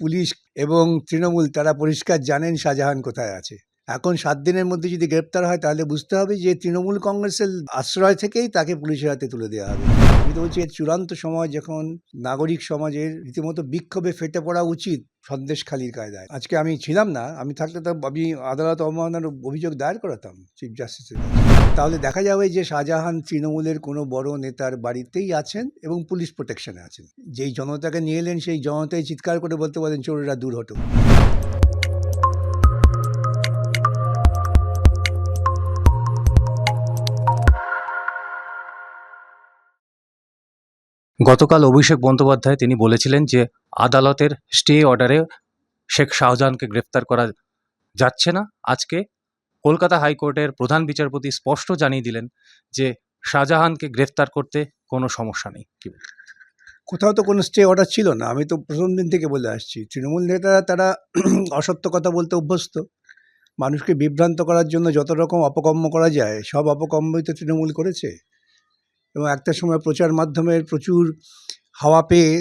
Police এবং তৃণমূল তারা পরিষ্কার জানেন শাহজাহান কোথায় আছে। এখন সাত দিনের মধ্যে যদি গ্রেপ্তার হয়, তাহলে বুঝতে হবে যে তৃণমূল কংগ্রেসের আশ্রয় থেকেই তাকে পুলিশের হাতে তুলে দেওয়া হবে। আমি তো বলছি, এর চূড়ান্ত সময় যখন নাগরিক সমাজের রীতিমতো বিক্ষোভে ফেটে পড়া উচিত সন্দেশখালির কায়দায়। আজকে আমি ছিলাম না, আমি থাকলে তো আমি আদালত অবমাননার অভিযোগ দায়ের করাতাম চিফ জাস্টিসের তাহলে দেখা যাবে যে শাহজাহান তৃণমূলের কোনো বড় নেতার বাড়িতেই আছেন এবং পুলিশ প্রোটেকশনে আছেন। যেই জনতাকে নিয়ে এলেন, সেই জনতাই চিৎকার করে বলতে পারেন, চোরেরা দূর হটো। গতকাল অভিষেক বন্দ্যোপাধ্যায় তিনি বলেছিলেন যে, আদালতের স্টে অর্ডারে শেখ শাহজাহানকে গ্রেফতার করা যাচ্ছে না। আজকে কলকাতা হাইকোর্টের প্রধান বিচারপতি স্পষ্ট জানিয়ে দিলেন যে, শাহজাহানকে গ্রেফতার করতে কোনো সমস্যা নেই। কি? কোথাও তো কোনো স্টে অর্ডার ছিল না। আমি তো প্রথম দিন থেকে বলে আসছি। তৃণমূল নেতারা তারা অসত্য কথা বলতে অভ্যস্ত। মানুষকে বিভ্রান্ত করার জন্য যত রকম অপকর্ম করা যায়, সব অপকর্মই তো তৃণমূল করেছে। এবং একটা সময় প্রচার মাধ্যমের প্রচুর হাওয়া পেয়ে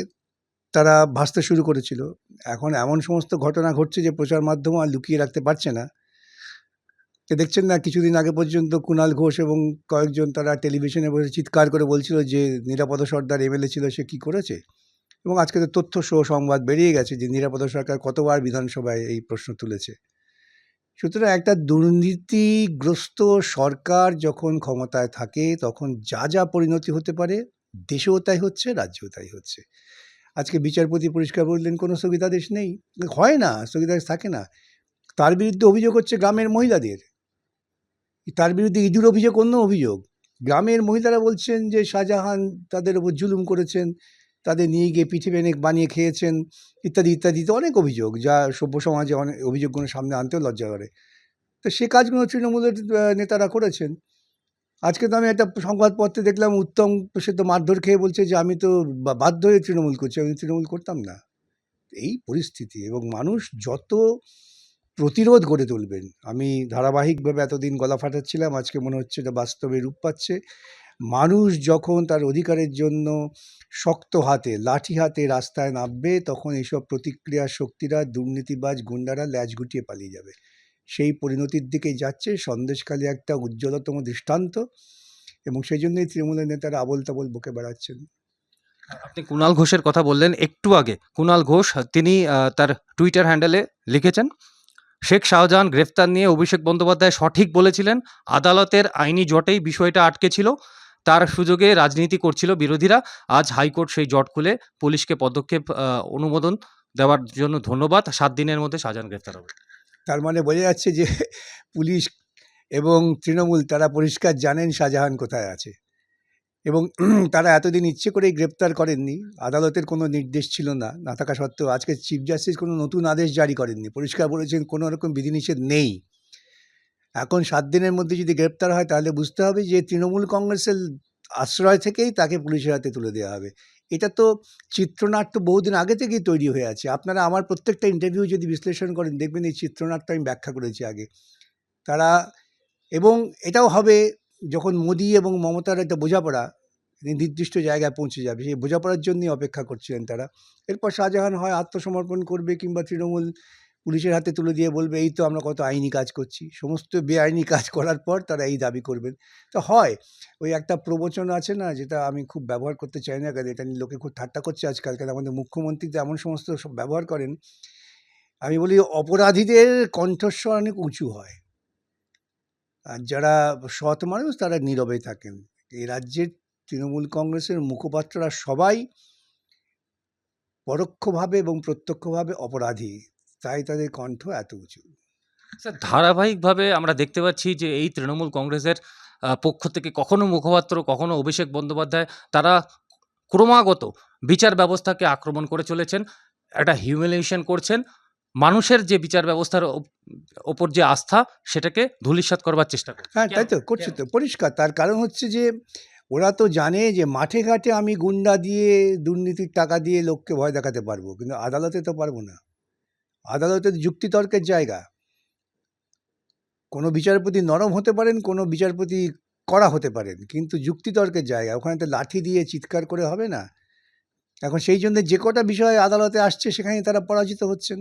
তারা ভাসতে শুরু করেছিল। এখন এমন সমস্ত ঘটনা ঘটছে যে প্রচার মাধ্যম আর লুকিয়ে রাখতে পারছে না। দেখছেন না, কিছুদিন আগে পর্যন্ত কুণাল ঘোষ এবং কয়েকজন তারা টেলিভিশনে বসে চিৎকার করে বলছিল যে নিরাপদ সর্দার এমএলএ ছিল, সে কী করেছে? এবং আজকে তো তথ্য সহ সংবাদ বেরিয়ে গেছে যে নিরাপদ সরকার কতবার বিধানসভায় এই প্রশ্ন তুলেছে। সুতরাং একটা দুর্নীতিগ্রস্ত সরকার যখন ক্ষমতায় থাকে, তখন যা যা পরিণতি হতে পারে, দেশেও তাই হচ্ছে, রাজ্যেও তাই হচ্ছে। আজকে বিচারপতি পরিষ্কার বললেন, কোনো স্থগিতাদেশ নেই। হয় না, স্থগিতাদেশ থাকে না। তার বিরুদ্ধে অভিযোগ হচ্ছে গ্রামের মহিলাদের। তার বিরুদ্ধে ইঁদুর অভিযোগ, অন্য অভিযোগ। গ্রামের মহিলারা বলছেন যে শাহজাহান তাদের উপর জুলুম করেছেন। তাদের নিয়ে গিয়ে পিঠে বেনে বানিয়ে খেয়েছেন, ইত্যাদি ইত্যাদি। তো অনেক অভিযোগ যা সভ্য সমাজে অনেক অভিযোগগুলো সামনে আনতেও লজ্জা করে। তো সে কাজগুলো তৃণমূলের নেতারা করেছেন। আজকে তো আমি একটা সংবাদপত্রে দেখলাম, উত্তম সে তো মারধর খেয়ে বলছে যে, আমি তো বাধ্য হয়ে তৃণমূল করছি, আমি তৃণমূল করতাম না। এই পরিস্থিতি এবং মানুষ যত প্রতিরোধ গড়ে তুলবেন, আমি ধারাবাহিকভাবে এতদিন গলা ফাটাচ্ছিলাম, আজকে মনে হচ্ছে এটা বাস্তবে রূপ পাচ্ছে। মানুষ যখন তার অধিকারের জন্য শক্ত হাতে, লাঠি হাতে রাস্তায় নামবে, তখন এইসব প্রতিক্রিয়া শক্তিরা দুর্নীতিবাজ গুন্ডারা ল্যাজ গুটিয়ে পালিয়ে যাবে। সেই পরিণতির দিকেই যাচ্ছে। সন্দেশখালী একটা উজ্জ্বলতম দৃষ্টান্ত এবং সেই জন্যই তৃণমূলের নেতারা আবল তাবল বকে বেড়াচ্ছেন। আপনি কুণাল ঘোষের কথা বললেন একটু আগে। কুণাল ঘোষ, তিনি তার টুইটার হ্যান্ডেলে লিখেছেন, শেখ শাহজাহান গ্রেফতার নিয়ে অভিষেক বন্দ্যোপাধ্যায় সঠিক বলেছিলেন, আদালতের আইনি জটেই বিষয়টা আটকে ছিল। তার সুযোগে রাজনীতি করছিল বিরোধীরা। আজ হাইকোর্ট সেই জট খুলে পুলিশকে পদক্ষেপ অনুমোদন দেওয়ার জন্য ধন্যবাদ। সাত দিনের মধ্যে শাহজাহান গ্রেফতার হবে। তার মানে বোঝা যাচ্ছে যে পুলিশ এবং তৃণমূল তারা পরিষ্কার জানেন শাহজাহান কোথায় আছে। এবং তারা এতদিন ইচ্ছে করেই গ্রেপ্তার করেননি। আদালতের কোনো নির্দেশ ছিল না। না থাকা সত্ত্বেও আজকে চিফ জাস্টিস কোনো নতুন আদেশ জারি করেননি। পরিষ্কার বলেছেন কোনো রকম বিধিনিষেধ নেই। এখন সাত দিনের মধ্যে যদি গ্রেপ্তার হয়, তাহলে বুঝতে হবে যে তৃণমূল কংগ্রেসের আশ্রয় থেকেই তাকে পুলিশের হাতে তুলে দেওয়া হবে। এটা তো চিত্রনাট্য বহুদিন আগে থেকেই তৈরি হয়ে আছে। আপনারা আমার প্রত্যেকটা ইন্টারভিউ যদি বিশ্লেষণ করেন, দেখবেন এই চিত্রনাট্য আমি ব্যাখ্যা করেছি আগে। তারা, এবং এটাও হবে যখন মোদি এবং মমতার একটা বোঝাপড়া নির্দিষ্ট জায়গায় পৌঁছে যাবে, সেই বোঝাপড়ার জন্যই অপেক্ষা করছিলেন তারা। এরপর শাহজাহান হয় আত্মসমর্পণ করবে কিংবা তৃণমূল পুলিশের হাতে তুলে দিয়ে বলবে, এই তো আমরা কত আইনি কাজ করছি। সমস্ত বেআইনি কাজ করার পর তারা এই দাবি করবেন। তো হয়, ওই একটা প্রবচন আছে না, যেটা আমি খুব ব্যবহার করতে চাই না, কারণ এটা নিয়ে লোকে খুব ঠাট্টা করছে আজকাল, কারণ আমাদের মুখ্যমন্ত্রী এমন সমস্ত সব ব্যবহার করেন। আমি বলি, অপরাধীদের কণ্ঠস্বর অনেক উঁচু হয়। আর যারা সৎ মানুষ, তারা নীরবে থাকেন। এই রাজ্যের তৃণমূল কংগ্রেসের মুখপাত্ররা সবাই পরোক্ষভাবে এবং প্রত্যক্ষভাবে অপরাধী। তাই তাদের কণ্ঠ এত উঁচু। স্যার ধারাবাহিকভাবে আমরা দেখতে পাচ্ছি যে এই তৃণমূল কংগ্রেসের পক্ষ থেকে কখনো মুখপাত্র কখনো অভিষেক বন্দ্যোপাধ্যায় তারা ক্রমাগত বিচার ব্যবস্থাকে আক্রমণ করে চলেছেন একটা হিউমিলিয়েশন করছেন মানুষের যে বিচার ব্যবস্থার ওপ- ওপর যে আস্থা সেটাকে ধূলিসাৎ করবার চেষ্টা করছেন। হ্যাঁ তাই তো করছে তো পরিষ্কার। তার কারণ হচ্ছে যে ওরা তো জানে যে মাঠে ঘাটে আমি গুন্ডা দিয়ে দুর্নীতির টাকা দিয়ে লোককে ভয় দেখাতে পারব কিন্তু আদালতে তো পারব না। আদালতে তো যুক্তিতর্কের জায়গা। কোনো বিচারপতি নরম হতে পারেন, কোনো বিচারপতি করা হতে পারেন, কিন্তু যুক্তিতর্কের জায়গা। ওখানে তো লাঠি দিয়ে চিৎকার করে হবে না। এখন সেই জন্য যে কটা বিষয় আদালতে আসছে সেখানে তারা পরাজিত হচ্ছেন।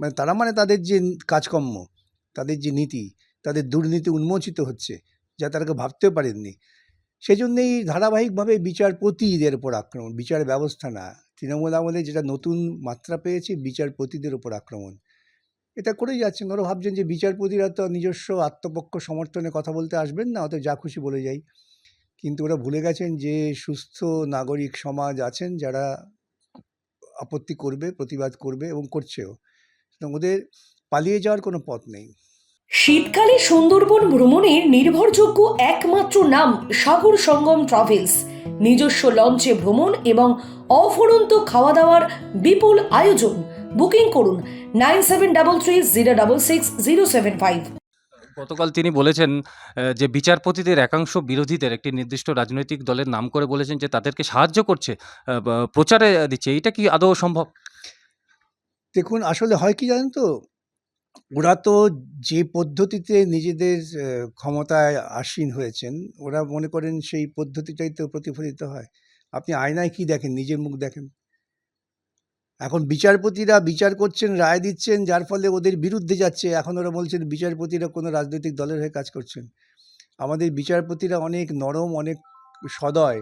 মানে তারা মানে তাদের যে কাজকর্ম, তাদের যে নীতি, তাদের দুর্নীতি উন্মোচিত হচ্ছে, যা তারা কেউ ভাবতেও পারেননি। সেই জন্যেই ধারাবাহিকভাবে বিচারপতিদের ওপর আক্রমণ, বিচার ব্যবস্থা না। তৃণমূল আমলে যেটা নতুন মাত্রা পেয়েছে, বিচারপতিদের ওপর আক্রমণ। এটা করেই যাচ্ছেন। ওরা ভাবছেন যে বিচারপতিরা তো নিজস্ব আত্মপক্ষ সমর্থনে কথা বলতে আসবেন না অত যা খুশি বলে যাই। কিন্তু ওরা ভুলে গেছেন যে সুস্থ নাগরিক সমাজ আছেন যারা আপত্তি করবে, প্রতিবাদ করবে এবং করছেও। ওদের পালিয়ে যাওয়ার কোনো পথ নেই। শীতকালে সুন্দরবন ভ্রমণের নির্ভরযোগ্য একমাত্র নাম সাগর সঙ্গম ট্রাভেলস। নিজস্ব লঞ্চে ভ্রমণ এবং অফুরন্ত খাওয়া দাওয়ার বিপুল আয়োজন। বুকিং করুন nine seven double three zero double six zero seven five. গতকাল তিনি বলেছেন যে বিচারপতিদের একাংশ বিরোধীদের একটি নির্দিষ্ট রাজনৈতিক দলের নাম করে বলেছেন যে তাদেরকে সাহায্য করছে প্রচারে দিচ্ছে। এইটা কি আদৌ সম্ভব? দেখুন আসলে হয় কি জানেন তো? ওরা তো যে পদ্ধতিতে নিজেদের ক্ষমতায় আসীন হয়েছেন, ওরা মনে করেন সেই পদ্ধতিটাই তো প্রতিফলিত হয়। আপনি আয়নায় কি দেখেন? নিজের মুখ দেখেন। এখন বিচারপতিরা বিচার করছেন, রায় দিচ্ছেন, যার ফলে ওদের বিরুদ্ধে যাচ্ছে। এখন ওরা বলছেন, বিচারপতিরা কোনো রাজনৈতিক দলের হয়ে কাজ করছেন। আমাদের বিচারপতিরা অনেক নরম, অনেক সদয়।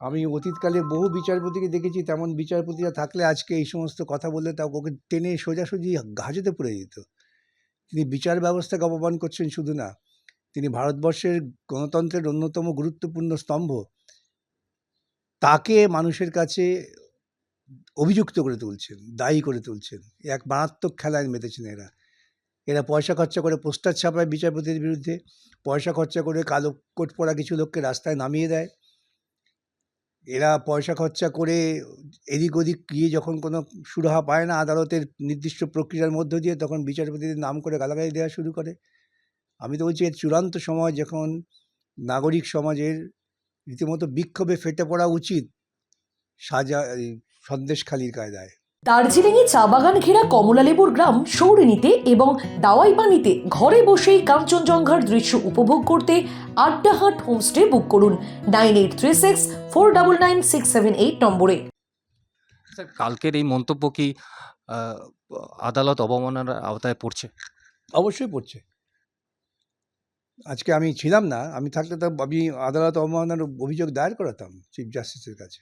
আমি অতীতকালে বহু বিচারপতিকে দেখেছি, তেমন বিচারপতিরা থাকলে আজকে এই সমস্ত কথা বললে তা ওকে টেনে সোজাসুজি গাজতে পড়ে যেত তিনি বিচার ব্যবস্থাকে অপমান করছেন শুধু না, তিনি ভারতবর্ষের গণতন্ত্রের অন্যতম গুরুত্বপূর্ণ স্তম্ভ। তাকে মানুষের কাছে অভিযুক্ত করে তুলছেন, দায়ী করে তুলছেন। এক মারাত্মক খেলায় মেতেছেন এরা। এরা পয়সা খরচা করে পোস্টার ছাপায় বিচারপতির বিরুদ্ধে, পয়সা খরচা করে কালো কোট পরা কিছু লোককে রাস্তায় নামিয়ে দেয়। এরা পয়সা খরচা করে এদিক ওদিক গিয়ে যখন কোনো সুরাহা পায় না আদালতের নির্দিষ্ট প্রক্রিয়ার মধ্য দিয়ে, তখন বিচারপতিদের নাম করে গালাগালি দেওয়া শুরু করে। আমি তো বলছি, এর চূড়ান্ত সময় যখন নাগরিক সমাজের রীতিমতো বিক্ষোভে ফেটে পড়া উচিত সাজা সন্দেশখালির কায়দায়। দার্জিলিংয়ে চা বাগান ঘেরা কমলালেবুর গ্রাম সৌরিনীতে এবং দাওয়াই পানিতে ঘরে বসেই কাঞ্চনজঙ্ঘার দৃশ্য উপভোগ করতে আড্ডাহাট হোমস্টে বুক করুন nine eight three six four double nine six seven eight নম্বরে। স্যার কালকের এই মন্তব্য কি আদালত অবমাননার আওতায় পড়ছে? অবশ্যই পড়ছে। আজকে আমি ছিলাম না আমি থাকলে তো আমি আদালত অবমাননার অভিযোগ দায়ের করাতাম চিফ জাস্টিসের কাছে।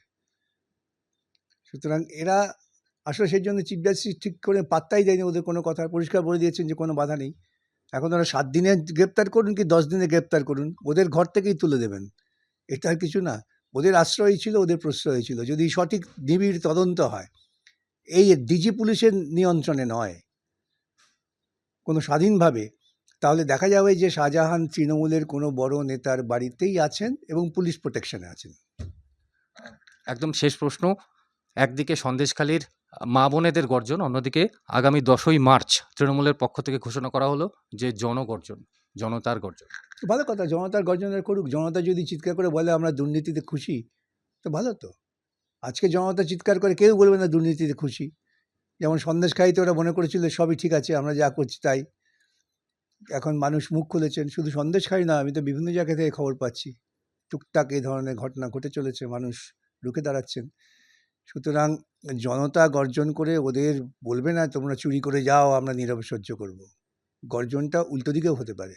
সুতরাং এরা আসলে সেই জন্য চিফ জাস্টিস ঠিক করে পাত্তাই দেয়নি ওদের কোনো কথা। পরিষ্কার বলে দিয়েছেন যে কোনো বাধা নেই। এখন ওরা সাত দিনে গ্রেপ্তার করুন কি দশ দিনে গ্রেপ্তার করুন? ওদের ঘর থেকেই তুলে দেবেন। এটা আর কিছু না। ওদের আশ্রয় ছিল, ওদের প্রশ্রয় ছিল। যদি সঠিক নিবিড় তদন্ত হয়, এই ডিজি পুলিশের নিয়ন্ত্রণে নয়, কোনো স্বাধীনভাবে, তাহলে দেখা যাবে যে শাহজাহান তৃণমূলের কোনো বড় নেতার বাড়িতেই আছেন এবং পুলিশ প্রোটেকশনে আছেন। একদম শেষ প্রশ্ন। একদিকে সন্দেশখালীর মা বোনেদের গর্জন, অন্যদিকে আগামী দশই মার্চ তৃণমূলের পক্ষ থেকে ঘোষণা করা হলো যে জনগর্জন, জনতার গর্জন। ভালো কথা, জনতার গর্জনের করুক, জনতা যদি চিৎকার করে বলে আমরা দুর্নীতিতে খুশি, তো ভালো তো। আজকে জনতা চিৎকার করে কেউ বলবে না দুর্নীতিতে খুশি। যেমন সন্দেশখাইতে ওরা মনে করেছিল সবই ঠিক আছে, আমরা যা করছি তাই। এখন মানুষ মুখ খুলেছেন, শুধু সন্দেশখাই না, আমি তো বিভিন্ন জায়গা থেকে খবর পাচ্ছি। টুকটাক এই ধরনের ঘটনা ঘটে চলেছে, মানুষ রুখে দাঁড়াচ্ছেন। সুতরাং জনতা গর্জন করে ওদের বলবে না, তোমরা চুরি করে যাও, আমরা নীরবে সহ্য করব। গর্জনটা উল্টো দিকেও হতে পারে।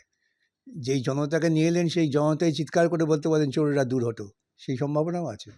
যেই জনতাকে নিয়ে এলেন, সেই জনতাই চিৎকার করে বলতে পারেন, চোরেরা দূর হটো। সেই সম্ভাবনাও আছে।